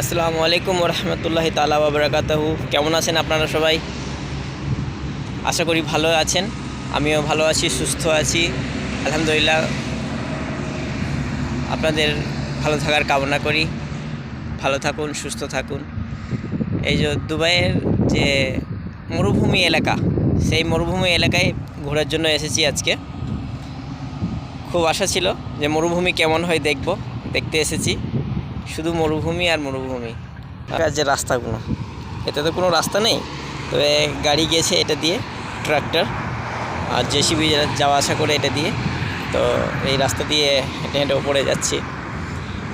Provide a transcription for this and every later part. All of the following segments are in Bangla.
আসসালামু আলাইকুম রহমতুল্লাহি তালা বাবরাকাতাহু কেমন আছেন আপনারা সবাই? আশা করি ভালো আছেন। আমিও ভালো আছি, সুস্থ আছি। আলহামদুলিল্লাহ আপনাদের ভালো থাকার কামনা করি। ভালো থাকুন, সুস্থ থাকুন। এই যে দুবাইয়ের যে মরুভূমি এলাকা, সেই মরুভূমি এলাকায় ঘোরার জন্য এসেছি আজকে। খুব আশা ছিল যে মরুভূমি কেমন হয় দেখব, দেখতে এসেছি। শুধু মরুভূমি আর মরুভূমি। আর যে রাস্তাগুলো, এতে তো কোনো রাস্তা নেই। তবে গাড়ি গেছে এটা দিয়ে, ট্রাক্টর। আর জেসিবি যাওয়া আসা করে এটা দিয়ে। তো এই রাস্তা দিয়ে হেঁটে হেঁটে ওপরে যাচ্ছি।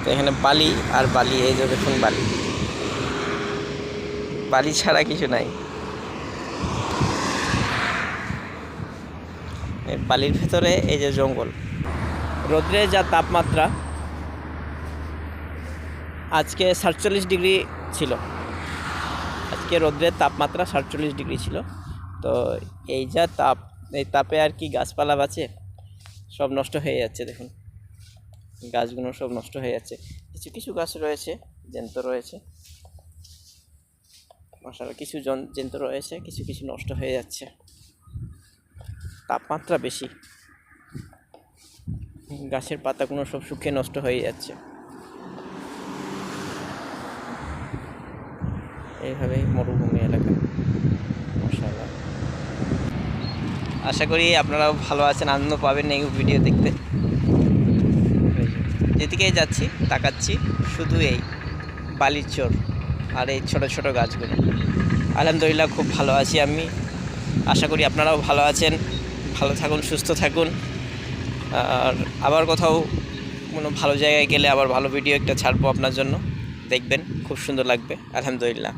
তো এখানে বালি আর বালি, এই যে দেখুন বালি। বালি ছাড়া কিছু নাই। বালির ভেতরে এই যে জঙ্গল। রোদ্রের যা তাপমাত্রা আজকে সাতচল্লিশ ডিগ্রি ছিল। আজকে রোদ্রের তাপমাত্রা সাতচল্লিশ ডিগ্রি ছিল। তো এই যা তাপ, এই তাপে আর কি গাছপালা বাঁচে, সব নষ্ট হয়ে যাচ্ছে দেখুন। গাছগুলো সব নষ্ট হয়ে যাচ্ছে। কিছু কিছু গাছ রয়েছে জ্যান্ত রয়েছে। মশালা কিছু জ্যান্ত রয়েছে, কিছু কিছু নষ্ট হয়ে যাচ্ছে। তাপমাত্রা বেশি। গাছের পাতাগুলো সব শুকিয়ে নষ্ট হয়ে যাচ্ছে। এইভাবেই মরুভূমি এলাকা। মশালা আশা করি আপনারাও ভালো আছেন আনন্দ পাবেন এই ভিডিও দেখতে। এই যে, যেদিকেই যাচ্ছি তাকাচ্ছি শুধু এই বালির চোর আর এই ছোট ছোট গাছগুলো। আলহামদুলিল্লাহ খুব ভালো আছি আমি। আশা করি আপনারাও ভালো আছেন। ভালো থাকুন সুস্থ থাকুন। আর আবার কোথাও কোনো ভালো জায়গায় গেলে আবার ভালো ভিডিও একটা ছাড়বো আপনার জন্য। দেখবেন খুব সুন্দর লাগবে। আলহামদুলিল্লাহ।